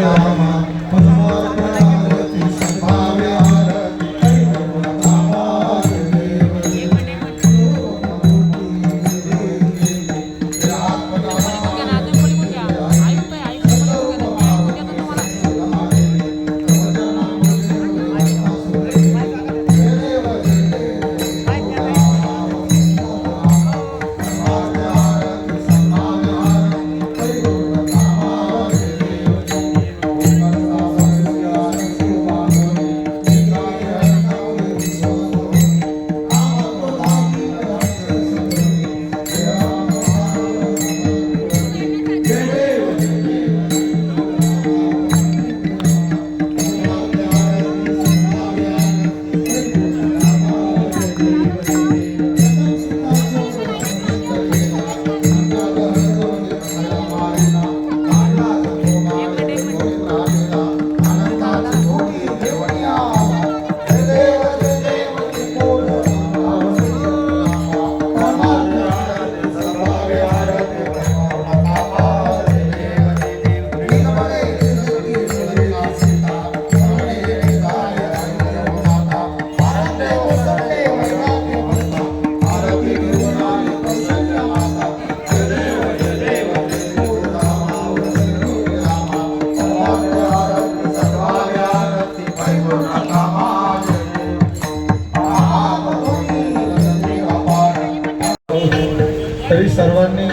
Yeah. तरी सर्वांनी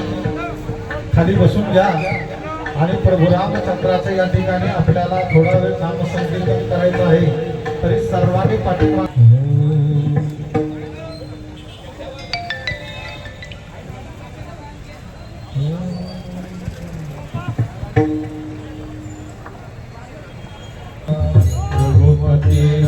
खाली बसून घ्या. आणि प्रभू रामचंद्राचं या ठिकाणी आपल्याला थोडा वेळ नामसंकीर्तन करायचं आहे. तरी सर्वांनी पाठिंबा रघुपती